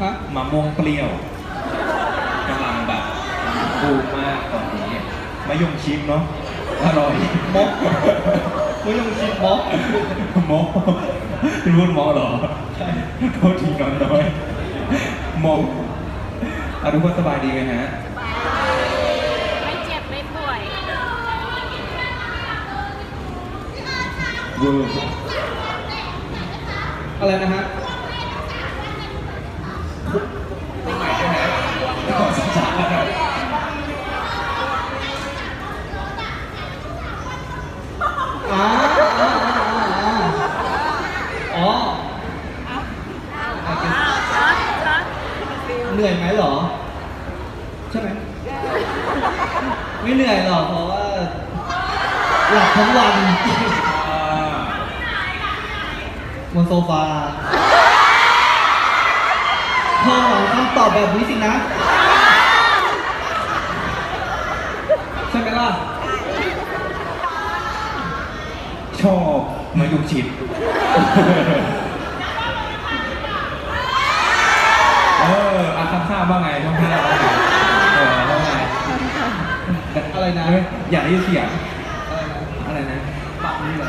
ม่วงเปรี้ยวกำลังแบบบูมมากตอนนี้มะยงชิดเนาะอร่อยมกมะยงชิดมกมอเป็นรุ่นมอเหรอใช่โทษทีน้องน้อยมออะทุกคนสบายดีไหมฮะไม่เจ็บไม่ป่วยเวอร์อะไรนะฮะ ไม่ใหม่ใช่ไหมขอสัญชาติแล้วกัน อ่าอ่าอ่าอ่าอ๋ออะ ช็อตช็อต เหนื่อยไหมเหรอ ใช่ไหมไม่เหนื่อยหรอกเพราะว่าหลับทั้งวันอ่าบนโซฟาเธอหวังคำตอบแบบนี้สินะใช่ไหมล่ะ ชอบมะยงชิด ครับทราบว่าไงช่องห้าว่าไงเออว่อะไรนะ อยากได้ยินเสียงอะไรนะปากนี้เหรอ